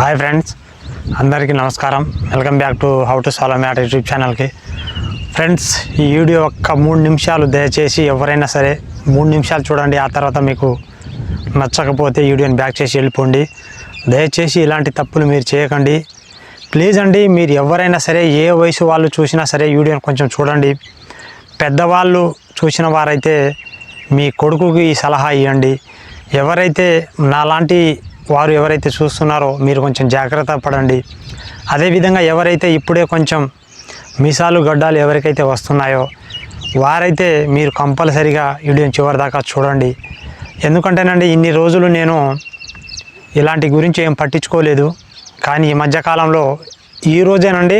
Hi friends అందరికీ నమస్కారం. Welcome back to how to solve math YouTube ఛానల్కి friends ఈ వీడియో ఒక్క మూడు నిమిషాలు దయచేసి ఎవరైనా సరే మూడు నిమిషాలు చూడండి ఆ తర్వాత మీకు నచ్చకపోతే వీడియోని బ్యాక్ చేసి వెళ్ళిపోండి. దయచేసి ఇలాంటి తప్పులు మీరు చేయకండి. ప్లీజ్ అండి మీరు ఎవరైనా సరే ఏ వయసు వాళ్ళు చూసినా సరే వీడియోని కొంచెం చూడండి. పెద్దవాళ్ళు చూసిన వారైతే మీ కొడుకుకి సలహా ఇవ్వండి. ఎవరైతే నాలాంటి వారు ఎవరైతే చూస్తున్నారో మీరు కొంచెం జాగ్రత్త పడండి. అదేవిధంగా ఎవరైతే ఇప్పుడే కొంచెం మీసాలు గడ్డాలు ఎవరికైతే వస్తున్నాయో వారైతే మీరు కంపల్సరిగా వీడియోని చివరి దాకా చూడండి. ఎందుకంటేనండి ఇన్ని రోజులు నేను ఇలాంటి గురించి ఏం పట్టించుకోలేదు. కానీ ఈ మధ్యకాలంలో ఈ రోజేనండి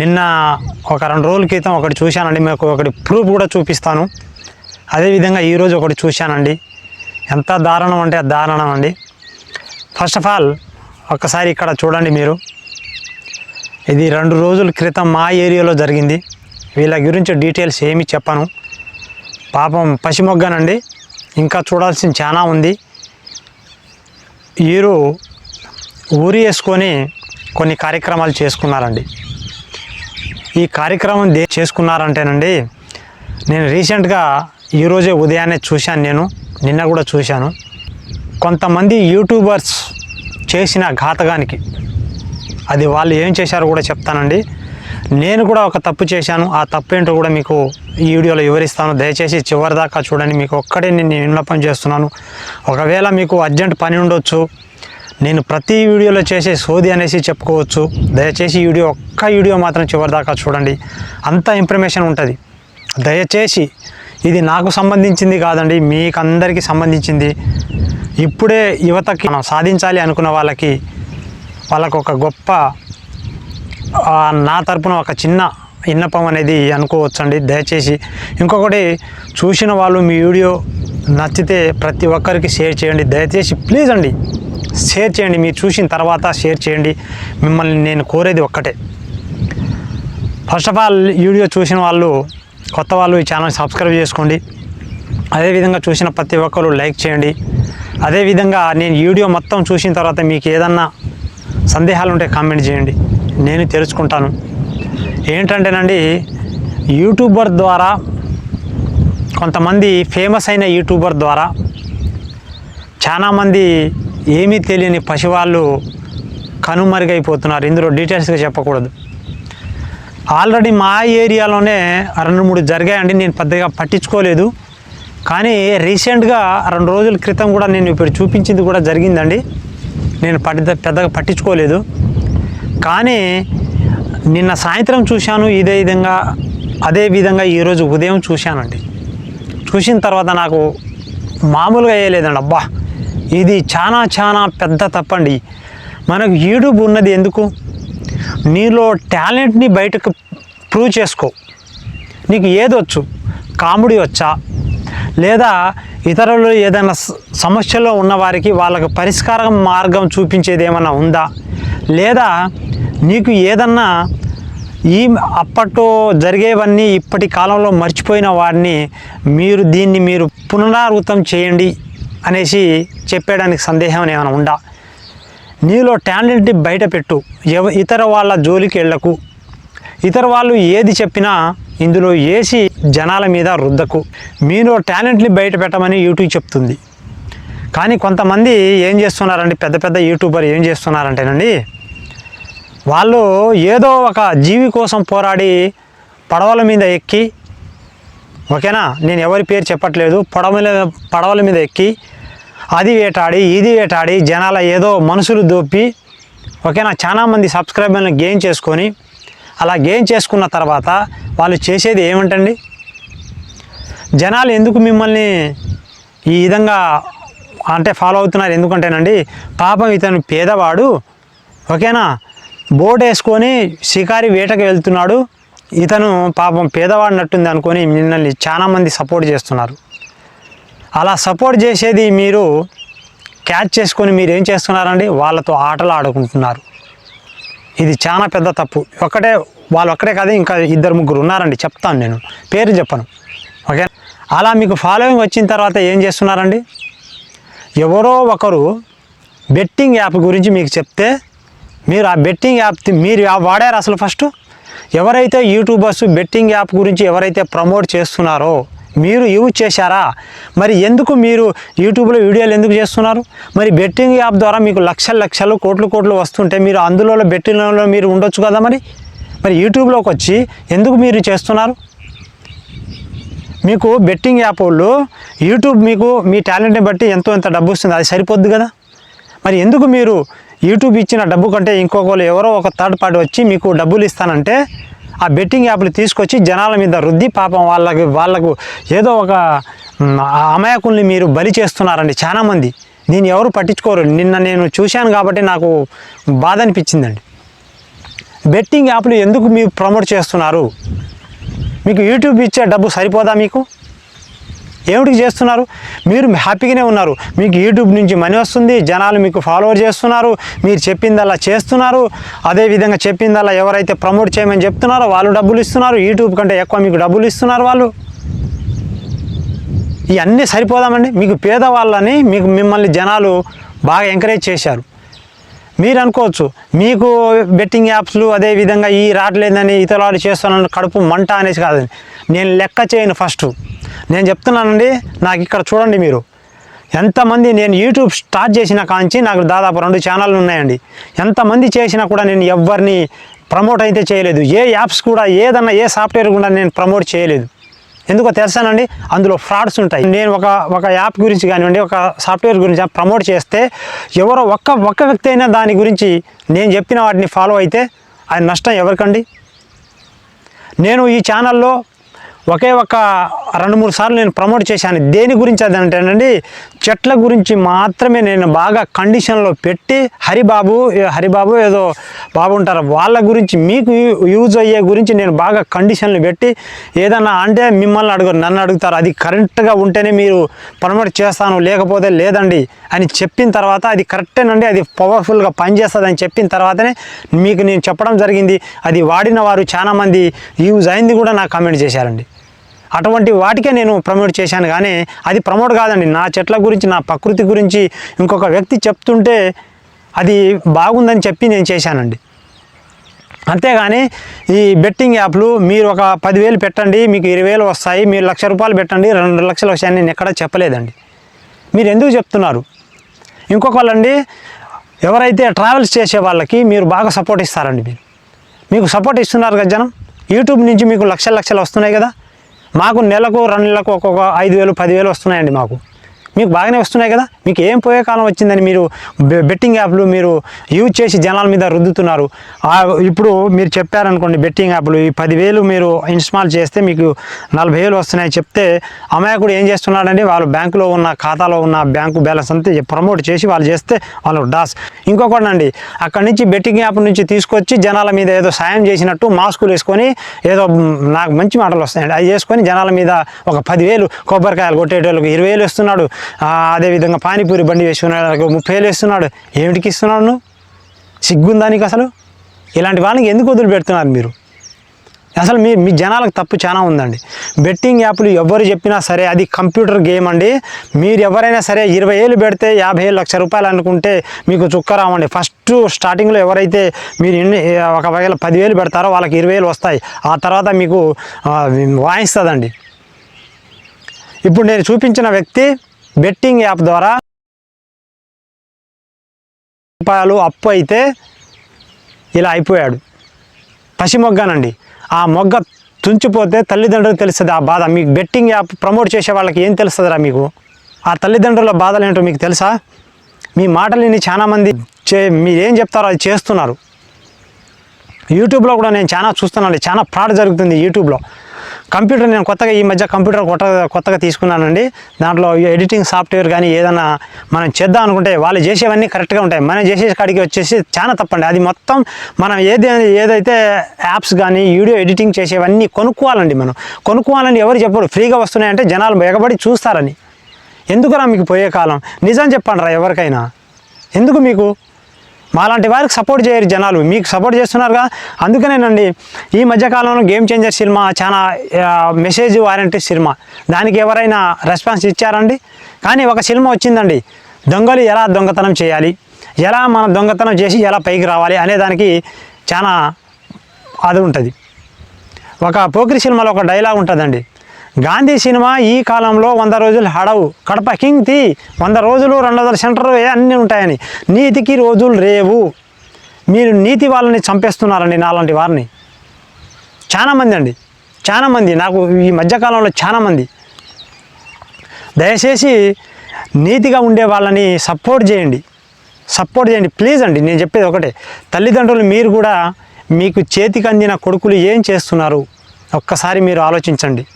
నిన్న ఒక రెండు రోజుల క్రితం ఒకటి చూశానండి మీకు ఒకటి ప్రూఫ్ కూడా చూపిస్తాను. అదేవిధంగా ఈరోజు ఒకటి చూశానండి. ఎంత దారుణం అంటే దారుణం అండి. ఫస్ట్ ఆఫ్ ఆల్ ఒక్కసారి ఇక్కడ చూడండి మీరు. ఇది రెండు రోజుల క్రితం మా ఏరియాలో జరిగింది. వీళ్ళ గురించి డీటెయిల్స్ ఏమీ చెప్పను. పాపం పసిమొగ్గనండి. ఇంకా చూడాల్సిన చాలా ఉంది. వీరు ఊరి వేసుకొని కొన్ని కార్యక్రమాలు చేసుకున్నారండి. ఈ కార్యక్రమం దే చేసుకున్నారంటేనండి నేను రీసెంట్గా ఈరోజే ఉదయాన్నే చూశాను నేను. నిన్న కూడా చూశాను. కొంతమంది యూట్యూబర్స్ చేసిన ఘాతగానికి అది వాళ్ళు ఏం చేశారో కూడా చెప్తానండి. నేను కూడా ఒక తప్పు చేశాను. ఆ తప్పు ఏంటో కూడా మీకు ఈ వీడియోలో వివరిస్తాను. దయచేసి చివరి దాకా చూడండి. మీకు ఒక్కడే నేను విన్నపం చేస్తున్నాను. ఒకవేళ మీకు అర్జెంట్ పని ఉండొచ్చు. నేను ప్రతి వీడియోలో చేసే సోది అనేసి చెప్పుకోవచ్చు. దయచేసి వీడియో ఒక్క వీడియో మాత్రం చివరి దాకా చూడండి. అంత ఇన్ఫర్మేషన్ ఉంటుంది. దయచేసి ఇది నాకు సంబంధించింది కాదండి మీకు అందరికీ సంబంధించింది. ఇప్పుడే యువతకి మనం సాధించాలి అనుకున్న వాళ్ళకి వాళ్ళకు ఒక గొప్ప నా తరపున ఒక చిన్న విన్నపం అనేది అనుకోవచ్చండి. దయచేసి ఇంకొకటి చూసిన వాళ్ళు మీ వీడియో నచ్చితే ప్రతి ఒక్కరికి షేర్ చేయండి. దయచేసి ప్లీజ్ అండి షేర్ చేయండి. మీరు చూసిన తర్వాత షేర్ చేయండి. మిమ్మల్ని నేను కోరేది ఒక్కటే. ఫస్ట్ ఆఫ్ ఆల్ వీడియో చూసిన వాళ్ళు కొత్త వాళ్ళు ఈ ఛానల్ సబ్స్క్రైబ్ చేసుకోండి. అదేవిధంగా చూసిన ప్రతి ఒక్కరు లైక్ చేయండి. అదేవిధంగా నేను వీడియో మొత్తం చూసిన తర్వాత మీకు ఏదన్నా సందేహాలు ఉంటే కామెంట్ చేయండి. నేను తెలుసుకుంటాను. ఏంటంటేనండి యూట్యూబర్ ద్వారా కొంతమంది ఫేమస్ అయిన యూట్యూబర్ ద్వారా చాలామంది ఏమీ తెలియని పసివాళ్ళు కనుమరుగైపోతున్నారు. ఇందులో డీటెయిల్స్గా చెప్పకూడదు. ఆల్రెడీ మా ఏరియాలోనే రెండు మూడు జరిగాయండి నేను పెద్దగా పట్టించుకోలేదు. కానీ రీసెంట్గా రెండు రోజుల క్రితం కూడా నేను ఇప్పుడు చూపించింది కూడా జరిగిందండి. నేను పట్టి పెద్దగా పట్టించుకోలేదు. కానీ నిన్న సాయంత్రం చూశాను ఇదే విధంగా అదే విధంగా ఈరోజు ఉదయం చూశానండి. చూసిన తర్వాత నాకు మామూలుగా వేయలేదండి. అబ్బా! ఇది చాలా చాలా పెద్ద తప్పండి. మనకు యూట్యూబ్ ఉన్నది ఎందుకు? నీలో టాలెంట్ని బయటకు ప్రూవ్ చేసుకో. నీకు ఏదొచ్చు కామెడీ వచ్చా? లేదా ఇతరులు ఏదైనా సమస్యలో ఉన్నవారికి వాళ్ళకు వాళ్ళకి పరిష్కారం మార్గం చూపించేది ఏమైనా ఉందా? లేదా నీకు ఏదన్నా ఈ అప్పట్లో జరిగేవన్నీ ఇప్పటి కాలంలో మర్చిపోయిన వారిని మీరు దీన్ని మీరు పునరావృతం చేయండి అనేసి చెప్పేయడానికి సందేహం ఏమైనా ఉందా? నీలో టాలెంట్ని బయట పెట్టు. ఎవ ఇతర వాళ్ళ జోలికి వెళ్ళకు ఇతర వాళ్ళు ఏది చెప్పినా ఇందులో వేసి జనాల మీద రుద్దకు. మీలో టాలెంట్ని బయట పెట్టమని యూట్యూబ్ చెప్తుంది. కానీ కొంతమంది ఏం చేస్తున్నారండి? పెద్ద పెద్ద యూట్యూబర్ ఏం చేస్తున్నారంటేనండి వాళ్ళు ఏదో ఒక జీవి కోసం పోరాడి పడవల మీద ఎక్కి ఓకేనా? నేను ఎవరి పేరు చెప్పట్లేదు. పడవల పడవల మీద ఎక్కి అది వేటాడి ఇది వేటాడి జనాల ఏదో మనుషులు దోపి ఓకేనా? చాలామంది సబ్స్క్రైబర్లను గెయిన్ చేసుకొని అలా గెయిన్ చేసుకున్న తర్వాత వాళ్ళు చేసేది ఏమిటండి? జనాలు ఎందుకు మిమ్మల్ని ఈ విధంగా అంటే ఫాలో అవుతున్నారు? ఎందుకంటేనండి పాపం ఇతను పేదవాడు ఓకేనా? బోట్ వేసుకొని షికారి వేటకు వెళ్తున్నాడు ఇతను పాపం పేదవాడినట్టుంది అనుకొని మిమ్మల్ని చాలామంది సపోర్ట్ చేస్తున్నారు. అలా సపోర్ట్ చేసేది మీరు క్యాచ్ చేసుకొని మీరు ఏం చేస్తున్నారండి? వాళ్ళతో ఆటలు ఆడుకుంటున్నారు. ఇది చాలా పెద్ద తప్పు. ఒక్కటే వాళ్ళు ఒక్కడే కాదు ఇంకా ఇద్దరు ముగ్గురు ఉన్నారండి. చెప్తాను నేను. పేరు చెప్పను. ఓకే? అలా మీకు ఫాలోయింగ్ వచ్చిన తర్వాత ఏం చేస్తున్నారండి? ఎవరో ఒకరు బెట్టింగ్ యాప్ గురించి మీకు చెప్తే మీరు ఆ బెట్టింగ్ యాప్ మీరు ఆ వాడారు అసలు ఫస్ట్? ఎవరైతే యూట్యూబర్స్ బెట్టింగ్ యాప్ గురించి ఎవరైతే ప్రమోట్ చేస్తున్నారో మీరు యూజ్ చేశారా? మరి ఎందుకు మీరు యూట్యూబ్లో వీడియోలు ఎందుకు చేస్తున్నారు? మరి బెట్టింగ్ యాప్ ద్వారా మీకు లక్షల లక్షలు కోట్లు కోట్లు వస్తుంటే మీరు అందులో బెట్టింగ్లో మీరు ఉండొచ్చు కదా మరి? మరి యూట్యూబ్లోకి వచ్చి ఎందుకు మీరు చేస్తున్నారు? మీకు బెట్టింగ్ యాప్ వాళ్ళు యూట్యూబ్ మీకు మీ టాలెంట్ని బట్టి ఎంతో ఎంత డబ్బు వస్తుంది అది సరిపోద్ది కదా? మరి ఎందుకు మీరు యూట్యూబ్ ఇచ్చిన డబ్బు కంటే ఇంకొకరు ఎవరో ఒక థర్డ్ పార్టీ వచ్చి మీకు డబ్బులు ఇస్తానంటే ఆ బెట్టింగ్ యాప్లు తీసుకొచ్చి జనాల మీద రుద్ది పాపం వాళ్ళకి వాళ్ళకు ఏదో ఒక అమాయకుల్ని మీరు బలి చేస్తున్నారండి చాలామంది. దీన్ని ఎవరు పట్టించుకోరు. నిన్న నేను చూశాను కాబట్టి నాకు బాధ అనిపించిందండి. బెట్టింగ్ యాప్లు ఎందుకు మీరు ప్రమోట్ చేస్తున్నారు? మీకు యూట్యూబ్ ఇచ్చే డబ్బు సరిపోదా మీకు? ఏమిటికి చేస్తున్నారు? మీరు హ్యాపీగానే ఉన్నారు. మీకు యూట్యూబ్ నుంచి మనీ వస్తుంది జనాలు మీకు ఫాలోవర్ చేస్తున్నారు మీరు చెప్పిందల్లా చేస్తున్నారు. అదేవిధంగా చెప్పిందల్లా ఎవరైతే ప్రమోట్ చేయమని చెప్తున్నారో వాళ్ళు డబ్బులు ఇస్తున్నారు. యూట్యూబ్ కంటే ఎక్కువ మీకు డబ్బులు ఇస్తున్నారు వాళ్ళు. ఇవన్నీ సరిపోదామండి. మీకు పేదవాళ్ళని మీకు మిమ్మల్ని జనాలు బాగా ఎంకరేజ్ చేశారు. మీరు అనుకోవచ్చు మీకు బెట్టింగ్ యాప్స్లు అదేవిధంగా ఈ రావట్లేదని ఇతరులు చేస్తున్నాను కడుపు మంట అనేసి కాదని నేను లెక్క చేయను ఫస్ట్ నేను చెప్తున్నానండి నాకు ఇక్కడ చూడండి మీరు. ఎంతమంది నేను యూట్యూబ్ స్టార్ట్ చేసిన కాంచి నాకు దాదాపు రెండు ఛానళ్ళు ఉన్నాయండి. ఎంతమంది చేసినా కూడా నేను ఎవరిని ప్రమోట్ అయితే చేయలేదు. ఏ యాప్స్ కూడా ఏదన్నా ఏ సాఫ్ట్వేర్ కూడా నేను ప్రమోట్ చేయలేదు. ఎందుకో తెలుసానండి? అందులో ఫ్రాడ్స్ ఉంటాయి. నేను ఒక ఒక యాప్ గురించి కానివ్వండి ఒక సాఫ్ట్వేర్ గురించి ప్రమోట్ చేస్తే ఎవరో ఒక్క ఒక్క వ్యక్తి అయినా దాని గురించి నేను చెప్పిన వాటిని ఫాలో అయితే అది నష్టం ఎవరికండి? నేను ఈ ఛానల్లో ఒకే ఒక రెండు మూడు సార్లు నేను ప్రమోట్ చేశాను. దేని గురించి అది అంటేనండి చెట్ల గురించి మాత్రమే నేను బాగా కండిషన్లో పెట్టి హరిబాబు హరిబాబు ఏదో బాబు ఉంటారు వాళ్ళ గురించి మీకు యూజ్ అయ్యే గురించి నేను బాగా కండిషన్లు పెట్టి ఏదన్నా అంటే మిమ్మల్ని అడుగురు నన్ను అడుగుతారు అది కరెక్ట్గా ఉంటేనే మీరు ప్రమోట్ చేస్తాను లేకపోతే లేదండి అని చెప్పిన తర్వాత అది కరెక్టేనండి అది పవర్ఫుల్గా పనిచేస్తుంది అని చెప్పిన తర్వాతనే మీకు నేను చెప్పడం జరిగింది అది వాడిన వారు చాలామంది యూజ్ అయింది కూడా నాకు కామెంట్ చేశారండి. అటువంటి వాటికే నేను ప్రమోట్ చేశాను. కానీ అది ప్రమోట్ కాదండి. నా చెట్ల గురించి నా ప్రకృతి గురించి ఇంకొక వ్యక్తి చెప్తుంటే అది బాగుందని చెప్పి నేను చేశానండి. అంతేగాని ఈ బెట్టింగ్ యాప్లు మీరు ఒక పదివేలు పెట్టండి మీకు ఇరవై వేలు వస్తాయి మీరు లక్ష రూపాయలు పెట్టండి రెండు లక్షలు వస్తాయని నేను ఎక్కడా చెప్పలేదండి. మీరు ఎందుకు చెప్తున్నారు? ఇంకొకళ్ళండి ఎవరైతే ట్రావెల్స్ చేసే వాళ్ళకి మీరు బాగా సపోర్ట్ ఇస్తారండి మీరు. మీకు సపోర్ట్ ఇస్తున్నారు కదా జనం? యూట్యూబ్ నుంచి మీకు లక్షల లక్షలు వస్తున్నాయి కదా? మాకు నెలకు రెండు నెలలకు ఒక్కొక్క ఐదు వేలు పదివేలు వస్తున్నాయండి మాకు. మీకు బాగానే వస్తున్నాయి కదా? మీకు ఏం పోయే కాలం వచ్చిందని మీరు బెట్టింగ్ యాప్లు మీరు యూజ్ చేసి జనాల మీద రుద్దుతున్నారు. ఇప్పుడు మీరు చెప్పారనుకోండి బెట్టింగ్ యాప్లు ఈ పదివేలు మీరు ఇన్స్టాల్ చేస్తే మీకు నలభై వేలు వస్తున్నాయి చెప్తే అమాయకుడు ఏం చేస్తున్నాడండి వాళ్ళు బ్యాంకులో ఉన్న ఖాతాలో ఉన్న బ్యాంకు బ్యాలెన్స్ అంతా ప్రమోట్ చేసి వాళ్ళు చేస్తే వాళ్ళు డాస్ ఇంకొకటి అండి అక్కడి నుంచి బెట్టింగ్ యాప్ నుంచి తీసుకొచ్చి జనాల మీద ఏదో సాయం చేసినట్టు మాస్కులు వేసుకొని ఏదో నాకు మంచి మాటలు వస్తాయండి అవి చేసుకొని జనాల మీద ఒక పదివేలు కొబ్బరికాయలు కొట్టేటోళ్ళకి ఇరవై వేలు ఇస్తున్నాడు. అదేవిధంగా పానీపూరి బండి వేసుకున్నాడు ముప్పై వేలు ఇస్తున్నాడు ఏమిటికి ఇస్తున్నాడు నువ్వు? సిగ్గుందానికి అసలు? ఇలాంటి వాళ్ళకి ఎందుకు వదిలిపెడుతున్నారు మీరు? అసలు మీ మీ జనాలకు తప్పు చాలా ఉందండి. బెట్టింగ్ యాప్లు ఎవరు చెప్పినా సరే అది కంప్యూటర్ గేమ్ అండి. మీరు ఎవరైనా సరే ఇరవై ఏళ్ళు పెడితే యాభై ఏళ్ళు లక్ష రూపాయలు అనుకుంటే మీకు చుక్క రావండి. ఫస్ట్ స్టార్టింగ్లో ఎవరైతే మీరు ఎన్ని ఒకవేళ పదివేలు పెడతారో వాళ్ళకి ఇరవై వేలు వస్తాయి. ఆ తర్వాత మీకు వాయిస్తుందండి. ఇప్పుడు నేను చూపించిన వ్యక్తి బెట్టింగ్ యాప్ ద్వారా రూపాయలు అప్పు అయితే ఇలా అయిపోయాడు. పసి మొగ్గనండి. ఆ మొగ్గ తుంచిపోతే తల్లిదండ్రులకు తెలుస్తుంది ఆ బాధ. మీకు బెట్టింగ్ యాప్ ప్రమోట్ చేసే వాళ్ళకి ఏం తెలుస్తుందిరా మీకు? ఆ తల్లిదండ్రుల బాధలు ఏంటో మీకు తెలుసా? మీ మాటలు విని చాలామంది చే మీరు ఏం చెప్తారో అది చేస్తున్నారు. యూట్యూబ్లో కూడా నేను చాలా చూస్తున్నాను. చాలా ఫ్రాడ్ జరుగుతుంది యూట్యూబ్లో. కంప్యూటర్ నేను కొత్తగా ఈ మధ్య కంప్యూటర్ కొత్తగా కొత్తగా తీసుకున్నానండి. దాంట్లో ఎడిటింగ్ సాఫ్ట్వేర్ కానీ ఏదైనా మనం చేద్దాం అనుకుంటే వాళ్ళు చేసేవన్నీ కరెక్ట్గా ఉంటాయి. మనం చేసే కాడికి వచ్చేసి చాలా తప్పండి. అది మొత్తం మనం ఏది ఏదైతే యాప్స్ కానీ వీడియో ఎడిటింగ్ చేసేవన్నీ కొనుక్కోవాలండి మనం. కొనుక్కోవాలని ఎవరు చెప్పరు. ఫ్రీగా వస్తున్నాయంటే జనాలు ఎగబడి చూస్తారని. ఎందుకురా మీకు పోయే కాలం? నిజం చెప్పండి రా ఎవరికైనా. ఎందుకు మీకు? మాలాంటి వారికి సపోర్ట్ చేయరు జనాలు. మీకు సపోర్ట్ చేస్తున్నారుగా? అందుకనేనండి ఈ మధ్యకాలంలో గేమ్ చేంజర్ సినిమా చాలా మెసేజ్ వారంటీ సినిమా. దానికి ఎవరైనా రెస్పాన్స్ ఇచ్చారండి? కానీ ఒక సినిమా వచ్చిందండి. దొంగలు ఎలా దొంగతనం చేయాలి? ఎలా మనం దొంగతనం చేసి ఎలా పైకి రావాలి? అనే దానికి చాలా అది ఉంటుంది. ఒక పోకిరి సినిమాలో ఒక డైలాగ్ ఉంటుందండి. గాంధీ సినిమా ఈ కాలంలో వంద రోజులు హడవు. కడప కింగ్ తీ వంద రోజులు రెండు వందల సెంటర్ అన్నీ ఉంటాయని. నీతికి రోజులు రేవు. మీరు నీతి వాళ్ళని చంపేస్తున్నారండి నాలాంటి వారిని. చాలామంది అండి. చాలామంది నాకు ఈ మధ్యకాలంలో చాలామంది దయచేసి నీతిగా ఉండే వాళ్ళని సపోర్ట్ చేయండి. సపోర్ట్ చేయండి. ప్లీజ్ అండి నేను చెప్పేది ఒకటే. తల్లిదండ్రులు మీరు కూడా మీకు చేతికి అందిన కొడుకులు ఏం చేస్తున్నారు? ఒక్కసారి మీరు ఆలోచించండి.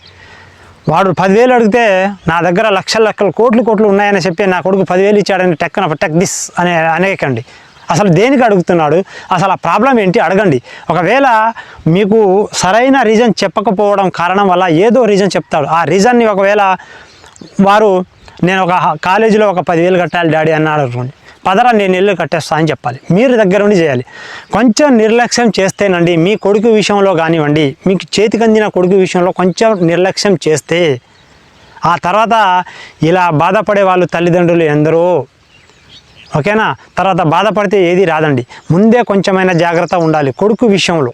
వాడు పదివేలు అడిగితే నా దగ్గర లక్షల లక్షల కోట్లు కోట్లు ఉన్నాయని చెప్పి నా కొడుకు పదివేలు ఇచ్చాడని టెక్కన టెక్ దిస్ అనే అనేకండి. అసలు దేనికి అడుగుతున్నాడు? అసలు ఆ ప్రాబ్లం ఏంటి? అడగండి. ఒకవేళ మీకు సరైన రీజన్ చెప్పకపోవడం కారణం వల్ల ఏదో రీజన్ చెప్తాడు. ఆ రీజన్ని ఒకవేళ వారు నేను ఒక కాలేజీలో ఒక పదివేలు కట్టాలి డాడీ అన్నాడు అనుకోండి. పదరా నేను ఇల్లు కట్టేస్తా అని చెప్పాలి. మీరు దగ్గర ఉండి చేయాలి. కొంచెం నిర్లక్ష్యం చేస్తేనండి మీ కొడుకు విషయంలో కానివ్వండి మీకు చేతికి అందిన కొడుకు విషయంలో కొంచెం నిర్లక్ష్యం చేస్తే ఆ తర్వాత ఇలా బాధపడే వాళ్ళు తల్లిదండ్రులు ఎందరో ఓకేనా? తర్వాత బాధపడితే ఏది రాదండి. ముందే కొంచెమైనా జాగ్రత్త ఉండాలి కొడుకు విషయంలో.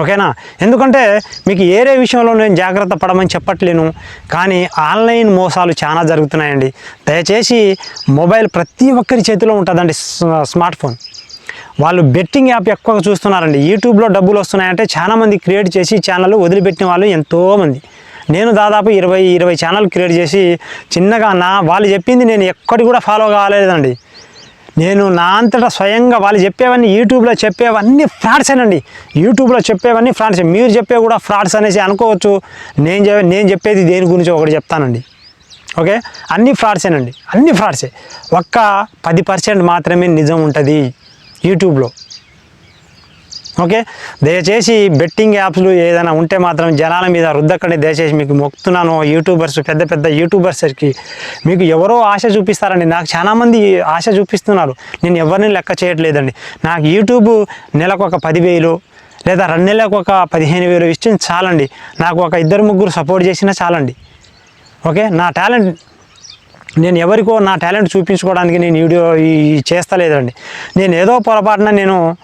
ఓకేనా? ఎందుకంటే మీకు ఏరే విషయంలో నేను జాగ్రత్త పడమని చెప్పట్లేను కానీ ఆన్లైన్ మోసాలు చాలా జరుగుతున్నాయండి. దయచేసి మొబైల్ ప్రతి ఒక్కరి చేతిలో ఉంటుందండి స్మార్ట్ ఫోన్. వాళ్ళు బెట్టింగ్ యాప్ ఎక్కువగా చూస్తున్నారండి. యూట్యూబ్లో డబ్బులు వస్తున్నాయంటే చాలామంది క్రియేట్ చేసి ఛానల్ వదిలిపెట్టిన వాళ్ళు ఎంతోమంది. నేను దాదాపు ఇరవై ఇరవై ఛానల్ క్రియేట్ చేసి చిన్నగా నా వాళ్ళు చెప్పింది నేను ఎక్కడి కూడా ఫాలో కాలేదండి. నేను నా అంతటా స్వయంగా వాళ్ళు చెప్పేవన్నీ యూట్యూబ్లో చెప్పేవన్నీ ఫ్రాడ్సేనండి యూట్యూబ్లో చెప్పేవన్నీ ఫ్రాడ్స్. మీరు చెప్పే కూడా ఫ్రాడ్స్ అనేసి అనుకోవచ్చు. నేను నేను చెప్పేది దేని గురించి ఒకటి చెప్తానండి. ఓకే? అన్ని ఫ్రాడ్సేనండి అన్ని ఫ్రాడ్సే. ఒక్క పది పర్సెంట్ మాత్రమే నిజం ఉంటుంది యూట్యూబ్లో. ఓకే? దయచేసి బెట్టింగ్ యాప్స్లు ఏదైనా ఉంటే మాత్రం జనాల మీద రుద్దకండి. దయచేసి మీకు మొక్కుతున్నాను. యూట్యూబర్స్ పెద్ద పెద్ద యూట్యూబర్స్కి మీకు ఎవరో ఆశ చూపిస్తారండి. నాకు చాలామంది ఆశ చూపిస్తున్నారు. నేను ఎవరిని లెక్క చేయట్లేదండి. నాకు యూట్యూబ్ నెలకు ఒక పదివేలు లేదా రెండు నెలలకు ఒక పదిహేను వేలు ఇచ్చి చాలండి. నాకు ఒక ఇద్దరు ముగ్గురు సపోర్ట్ చేసినా చాలండి. ఓకే? నా టాలెంట్ నేను ఎవరికో నా టాలెంట్ చూపించుకోవడానికి నేను వీడియో చేస్తలేదండి. నేను ఏదో పొరపాటున నేను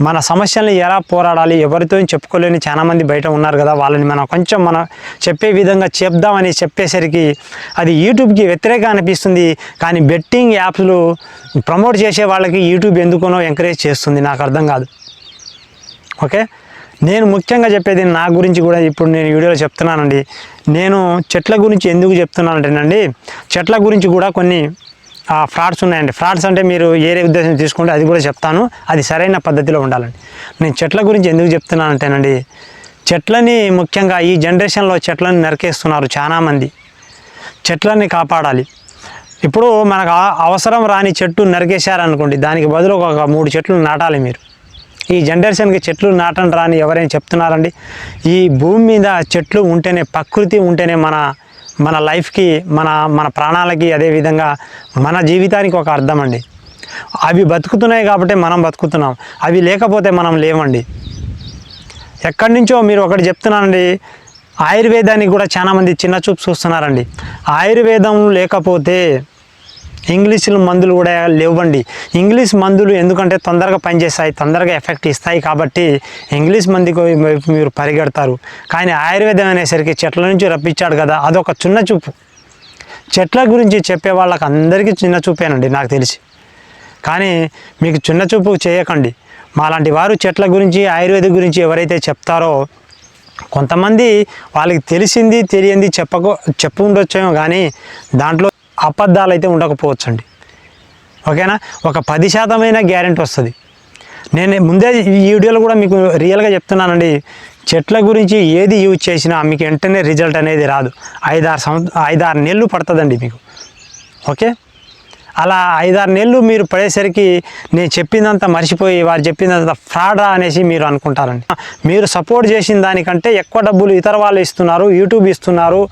మన సమస్యల్ని ఎలా పోరాడాలి ఎవరితో చెప్పుకోలేని చాలామంది బయట ఉన్నారు కదా వాళ్ళని మనం కొంచెం మనం చెప్పే విధంగా చెప్దామని చెప్పేసరికి అది యూట్యూబ్కి వ్యతిరేకంగా అనిపిస్తుంది. కానీ బెట్టింగ్ యాప్స్లు ప్రమోట్ చేసే వాళ్ళకి యూట్యూబ్ ఎందుకునో ఎంకరేజ్ చేస్తుంది నాకు అర్థం కాదు. ఓకే? నేను ముఖ్యంగా చెప్పేది నా గురించి కూడా ఇప్పుడు నేను వీడియోలో చెప్తున్నానండి. నేను చెట్ల గురించి ఎందుకు చెప్తున్నానంటేనండి చెట్ల గురించి కూడా కొన్ని ఫ్రాడ్స్ ఉన్నాయండి. ఫ్రాడ్స్ అంటే మీరు ఏరే ఉద్దేశం తీసుకుంటే అది కూడా చెప్తాను. అది సరైన పద్ధతిలో ఉండాలండి. నేను చెట్ల గురించి ఎందుకు చెప్తున్నానంటేనండి చెట్లని ముఖ్యంగా ఈ జనరేషన్లో చెట్లని నరికేస్తున్నారు చాలామంది చెట్లని కాపాడాలి. ఇప్పుడు మనకు ఆ- అవసరం రాని చెట్టు నరికేశారనుకోండి దానికి బదులు ఒక మూడు చెట్లు నాటాలి మీరు. ఈ జనరేషన్కి చెట్లు నాటండి రాని ఎవరైనా చెప్తున్నారండి ఈ భూమి మీద చెట్లు ఉంటేనే ప్రకృతి ఉంటేనే మన మన లైఫ్కి మన మన ప్రాణాలకి అదేవిధంగా మన జీవితానికి ఒక అర్థం అండి. అవి బతుకుతున్నాయి కాబట్టి మనం బతుకుతున్నాం. అవి లేకపోతే మనం లేవండి. ఎక్కడి నుంచో మీరు ఒకటి చెప్తున్నానండి ఆయుర్వేదానికి కూడా చాలామంది చిన్న చూపు చూస్తున్నారండి. ఆయుర్వేదం లేకపోతే ఇంగ్లీష్ మందులు కూడా లేవండి. ఇంగ్లీష్ మందులు ఎందుకంటే తొందరగా పనిచేస్తాయి తొందరగా ఎఫెక్ట్ ఇస్తాయి కాబట్టి ఇంగ్లీష్ మందుకు వైపు మీరు పరిగెడతారు. కానీ ఆయుర్వేదం అనేసరికి చెట్ల నుంచి రప్పించాడు కదా అదొక చిన్న చూపు. చెట్ల గురించి చెప్పే వాళ్ళకి అందరికీ చిన్న చూపేనండి నాకు తెలిసి. కానీ మీకు చిన్న చూపు చేయకండి. మాలాంటి వారు చెట్ల గురించి ఆయుర్వేద గురించి ఎవరైతే చెప్తారో కొంతమంది వాళ్ళకి తెలిసింది తెలియంది చెప్పకో చెప్పు ఉండొచ్చేమో కానీ దాంట్లో అబద్ధాలు అయితే ఉండకపోవచ్చండి. ఓకేనా? ఒక పది శాతమైన గ్యారెంటీ వస్తుంది. నేను ముందే ఈ వీడియోలో కూడా మీకు రియల్గా చెప్తున్నానండి. చెట్ల గురించి ఏది యూజ్ చేసినా మీకు వెంటనే రిజల్ట్ అనేది రాదు. ఐదారు సంవత్సరం ఐదారు నెలలు పడుతుందండి మీకు. ఓకే? అలా ఐదారు నెలలు మీరు పడేసరికి నేను చెప్పిందంతా మర్చిపోయి వారు చెప్పిందంతా ఫ్రాడా అనేసి మీరు అనుకుంటారండి. మీరు సపోర్ట్ చేసిన దానికంటే ఎక్కువ డబ్బులు ఇతర వాళ్ళు ఇస్తున్నారు యూట్యూబ్ ఇస్తున్నారు.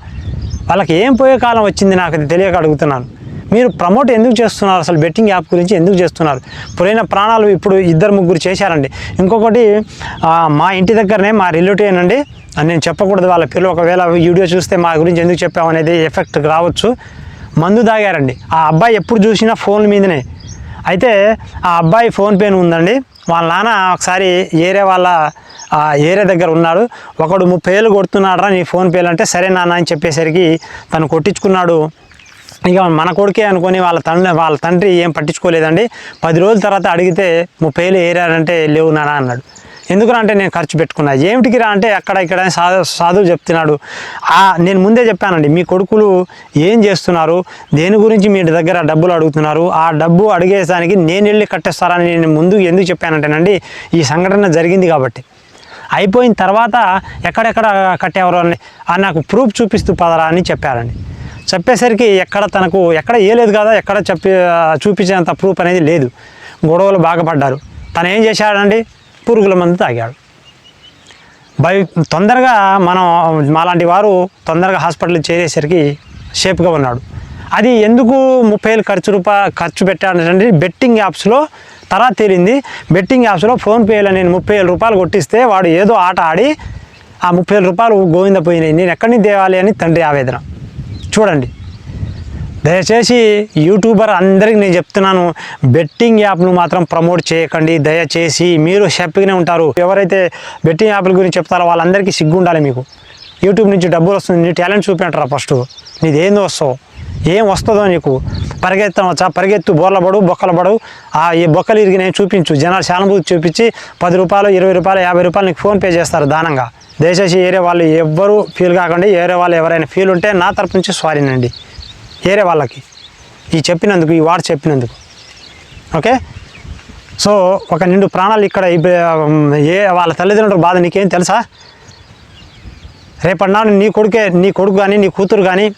వాళ్ళకి ఏం పోయే కాలం వచ్చింది నాకు అది తెలియక అడుగుతున్నాను. మీరు ప్రమోట్ ఎందుకు చేస్తున్నారు? అసలు బెట్టింగ్ యాప్ గురించి ఎందుకు చేస్తున్నారు? పురైన ప్రాణాలు ఇప్పుడు ఇద్దరు ముగ్గురు చేశారండి. ఇంకొకటి మా ఇంటి దగ్గరనే మా రిలేటివ్ అండి నేను చెప్పకూడదు వాళ్ళ పిల్లలు ఒకవేళ వీడియో చూస్తే మా గురించి ఎందుకు చెప్పాము అనేది ఎఫెక్ట్ రావచ్చు. మందు తాగారండి. ఆ అబ్బాయి ఎప్పుడు చూసినా ఫోన్ మీదనే. అయితే ఆ అబ్బాయి ఫోన్పేను ఉందండి. వాళ్ళ నాన్న ఒకసారి ఏరే వాళ్ళ ఆ ఏరియా దగ్గర ఉన్నాడు. ఒకడు ముప్పై ఏళ్ళు కొడుతున్నాడు నీ ఫోన్పేలు అంటే సరే నాన్న అని చెప్పేసరికి తను కొట్టించుకున్నాడు. ఇక మన కొడుకే అనుకొని వాళ్ళ తండ్రి వాళ్ళ తండ్రి ఏం పట్టించుకోలేదండి. పది రోజుల తర్వాత అడిగితే ముప్పై ఏళ్ళు ఏరారంటే లేవు నానా అన్నాడు. ఎందుకురా అంటే నేను ఖర్చు పెట్టుకున్నా? ఏమిటికి రా అంటే అక్కడ ఇక్కడ సాధు సాధువు చెప్తున్నాడు. ఆ నేను ముందే చెప్పానండి మీ కొడుకులు ఏం చేస్తున్నారు? దేని గురించి మీ దగ్గర డబ్బులు అడుగుతున్నారు? ఆ డబ్బు అడిగేదానికి నేను వెళ్ళి కట్టేస్తారని నేను ముందు ఎందుకు చెప్పానంటేనండి ఈ సంఘటన జరిగింది కాబట్టి. అయిపోయిన తర్వాత ఎక్కడెక్కడ కట్టేవారు అని ఆ నాకు ప్రూఫ్ చూపిస్తూ పదరా అని చెప్పారండి. చెప్పేసరికి ఎక్కడ తనకు ఎక్కడ ఏలేదు కదా ఎక్కడ చెప్పి చూపించేంత ప్రూఫ్ అనేది లేదు. గొడవలు బాగపడ్డారు తను ఏం చేశాడండి? పురుగుల మందు తాగాడు. భయ తొందరగా మనం మాలాంటి వారు తొందరగా హాస్పిటల్ చేరేసరికి షేప్గా ఉన్నాడు. అది ఎందుకు ముప్పై వేలు ఖర్చు రూపా ఖర్చు పెట్టానంటే బెట్టింగ్ యాప్స్లో తర్వాత తేలింది. బెట్టింగ్ యాప్స్లో ఫోన్పేలో నేను ముప్పై వేల రూపాయలు కొట్టిస్తే వాడు ఏదో ఆట ఆడి ఆ ముప్పై వేల రూపాయలు గోవింద పోయినాయి. నేను ఎక్కడి నుంచి తేవాలి అని తండ్రి ఆవేదన. చూడండి. దయచేసి యూట్యూబర్ అందరికి నేను చెప్తున్నాను బెట్టింగ్ యాప్ను మాత్రం ప్రమోట్ చేయకండి. దయచేసి మీరు హ్యాపీగానే ఉంటారు. ఎవరైతే బెట్టింగ్ యాప్ల గురించి చెప్తారో వాళ్ళందరికీ సిగ్గు ఉండాలి మీకు. యూట్యూబ్ నుంచి డబ్బులు వస్తుంది నీ టాలెంట్ చూపించరా ఫస్ట్. నీది ఏందో వస్తావు. ఏం వస్తుందో నీకు? పరిగెత్తం వచ్చా పరిగెత్తు బోర్ల పడు బొక్కలు పడు. ఆ ఈ బొక్కలు ఇరిగి నేను చూపించు. జనాలు సానుభూతి చూపించి పది రూపాయలు ఇరవై రూపాయలు యాభై రూపాయలు నీకు ఫోన్పే చేస్తారు దానంగా. దయచేసి ఏరే వాళ్ళు ఎవ్వరూ ఫీల్ కాకండి. ఏరే వాళ్ళు ఎవరైనా ఫీల్ ఉంటే నా తరపు నుంచి సారీనండి ఏరే వాళ్ళకి. ఈ చెప్పినందుకు ఈ వాడు చెప్పినందుకు. ఓకే? సో ఒక నిండు ప్రాణాలు ఇక్కడ ఏ వాళ్ళ తల్లిదండ్రుల బాధ నీకేం తెలుసా? రేపటి నీ కొడుకే నీ కొడుకు కానీ నీ కూతురు కానీ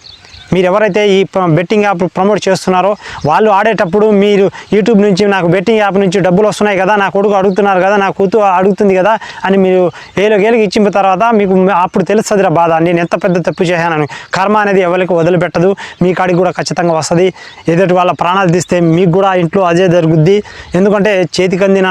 మీరు ఎవరైతే ఈ బెట్టింగ్ యాప్ ప్రమోట్ చేస్తున్నారో వాళ్ళు ఆడేటప్పుడు మీరు యూట్యూబ్ నుంచి నాకు బెట్టింగ్ యాప్ నుంచి డబ్బులు వస్తున్నాయి కదా నా కొడుకు అడుగుతున్నారు కదా నా కూతు అడుగుతుంది కదా అని మీరు ఏలో ఇచ్చిన తర్వాత మీకు అప్పుడు తెలుస్తుందిరా బాధ. నేను ఎంత పెద్ద తప్పు చేశానని. కర్మ అనేది ఎవరికి వదిలిపెట్టదు. మీ కాడికి కూడా ఖచ్చితంగా వస్తుంది. ఎదుటి వాళ్ళ ప్రాణాలు తీస్తే మీకు కూడా ఇంట్లో అదే జరుగుద్ది. ఎందుకంటే చేతికి అందిన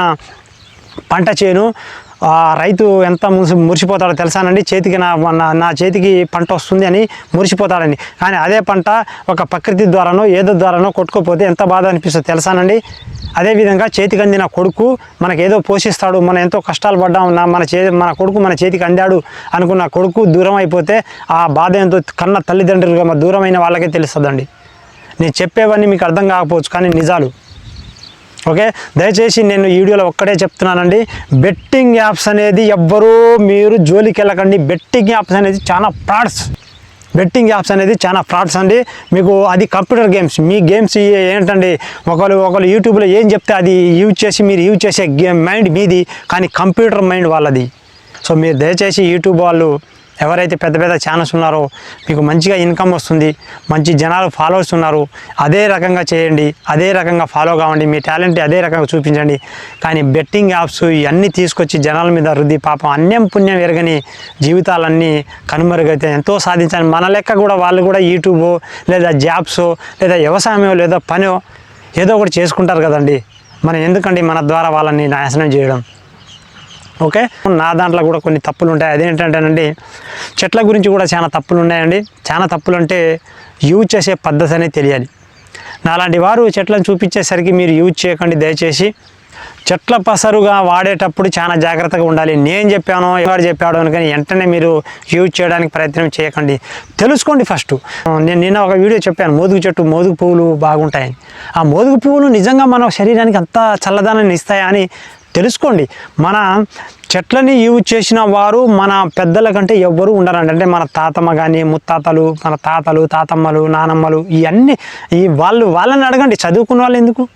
పంట చేను ఆ రైతు ఎంత ముసి మురిసిపోతాడో తెలుసానండి. చేతికి నా నా నా చేతికి పంట వస్తుంది అని మురిసిపోతాడండి కానీ అదే పంట ఒక ప్రకృతి ద్వారానో ఏదో ద్వారానో కొట్టుకోపోతే ఎంత బాధ అనిపిస్తుందో తెలుసానండి. అదేవిధంగా చేతికి అందిన కొడుకు మనకు ఏదో పోషిస్తాడు మనం ఎంతో కష్టాలు పడ్డాం నా మన చే మన కొడుకు మన చేతికి అందాడు అనుకున్న కొడుకు దూరం అయిపోతే ఆ బాధ ఎంతో కన్న తల్లిదండ్రులుగా దూరమైన వాళ్ళకే తెలుస్తుందండి. నేను చెప్పేవన్నీ మీకు అర్థం కాకపోవచ్చు కానీ నిజాలు. ఓకే? దయచేసి నేను ఈ వీడియోలో ఒక్కడే చెప్తున్నానండి. బెట్టింగ్ యాప్స్ అనేది ఎవ్వరూ మీరు జోలికి వెళ్ళకండి. బెట్టింగ్ యాప్స్ అనేది చాలా ఫ్రాడ్స్. బెట్టింగ్ యాప్స్ అనేది చాలా ఫ్రాడ్స్ అండి. మీకు అది కంప్యూటర్ గేమ్స్. మీ గేమ్స్ ఏంటండి? ఒకరు ఒకరు యూట్యూబ్లో ఏం చెప్తే అది యూజ్ చేసి మీరు యూజ్ చేసే గేమ్ మైండ్ మీది. కానీ కంప్యూటర్ మైండ్ వాళ్ళది. సో మీరు దయచేసి యూట్యూబ్ వాళ్ళు ఎవరైతే పెద్ద పెద్ద ఛానల్స్ ఉన్నారో మీకు మంచిగా ఇన్కమ్ వస్తుంది మంచి జనాలు ఫాలోవర్స్ ఉన్నారు అదే రకంగా చేయండి అదే రకంగా ఫాలో కావండి మీ టాలెంట్ అదే రకంగా చూపించండి. కానీ బెట్టింగ్ యాప్స్ ఇవన్నీ తీసుకొచ్చి జనాల మీద రుద్ది పాపం అన్యం పుణ్యం ఎరగని జీవితాలన్నీ కనుమరుగైతే ఎంతో సాధించాలి. మన లెక్క కూడా వాళ్ళు కూడా యూట్యూబ్ లేదా జాబ్స్ లేదా వ్యవసాయమో లేదా పనో ఏదో ఒకటి చేసుకుంటారు కదండి. మనం ఎందుకండి మన ద్వారా వాళ్ళని నాశనం చేయడం? ఓకే? నా దాంట్లో కూడా కొన్ని తప్పులు ఉంటాయి అదేంటంటేనండి చెట్ల గురించి కూడా చాలా తప్పులు ఉన్నాయండి చాలా తప్పులు అంటే యూజ్ చేసే పద్ధతి అనేది తెలియాలి. నాలాంటి వారు చెట్లను చూపించేసరికి మీరు యూజ్ చేయకండి దయచేసి. చెట్ల పసరుగా వాడేటప్పుడు చాలా జాగ్రత్తగా ఉండాలి. నేను చెప్పాను ఎవరు చెప్పాడు అనుకని కానీ వెంటనే మీరు యూజ్ చేయడానికి ప్రయత్నం చేయకండి. తెలుసుకోండి ఫస్ట్. నేను నిన్న ఒక వీడియో చెప్పాను మోదుగు చెట్టు మోదుగు పువ్వులు బాగుంటాయని. ఆ మోదుగు పువ్వులు నిజంగా మన శరీరానికి అంత చల్లదనాన్ని ఇస్తాయా అని తెలుసుకోండి. మన చెట్లని యూజ్ చేసిన వారు మన పెద్దల కంటే ఎవ్వరూ ఉండరండి. అంటే మన తాతమ్మ కానీ ముత్తాతలు మన తాతలు తాతమ్మలు నానమ్మలు ఇవన్నీ ఈ వాళ్ళు వాళ్ళని అడగండి. చదువుకున్న వాళ్ళు ఎందుకు?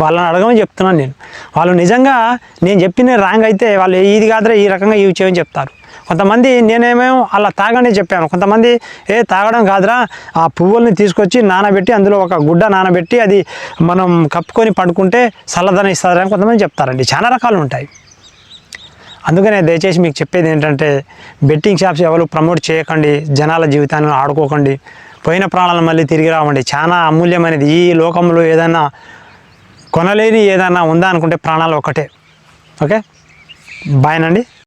వాళ్ళని అడగమని చెప్తున్నాను నేను. వాళ్ళు నిజంగా నేను చెప్పిన రాంగ్ అయితే వాళ్ళు ఇది కాదురా ఈ రకంగా యూజ్ చేయమని చెప్తారు. కొంతమంది నేనేమేమో అలా తాగని చెప్పాను. కొంతమంది ఏ తాగడం కాదురా ఆ పువ్వుల్ని తీసుకొచ్చి నానబెట్టి అందులో ఒక గుడ్డ నానబెట్టి అది మనం కప్పుకొని పడుకుంటే చల్లదనం ఇస్తారని కొంతమంది చెప్తారండి. చాలా రకాలు ఉంటాయి. అందుకనే దయచేసి మీకు చెప్పేది ఏంటంటే బెట్టింగ్ షాప్స్ ఎవరు ప్రమోట్ చేయకండి జనాల జీవితాన్ని ఆడుకోకండి. పోయిన ప్రాణాలను మళ్ళీ తిరిగి రావండి. చాలా అమూల్యమైనది. ఈ లోకంలో ఏదైనా కొనలేని ఏదైనా ఉందా అనుకుంటే ప్రాణాలు ఒకటే ఓకే? బాయ్ నండి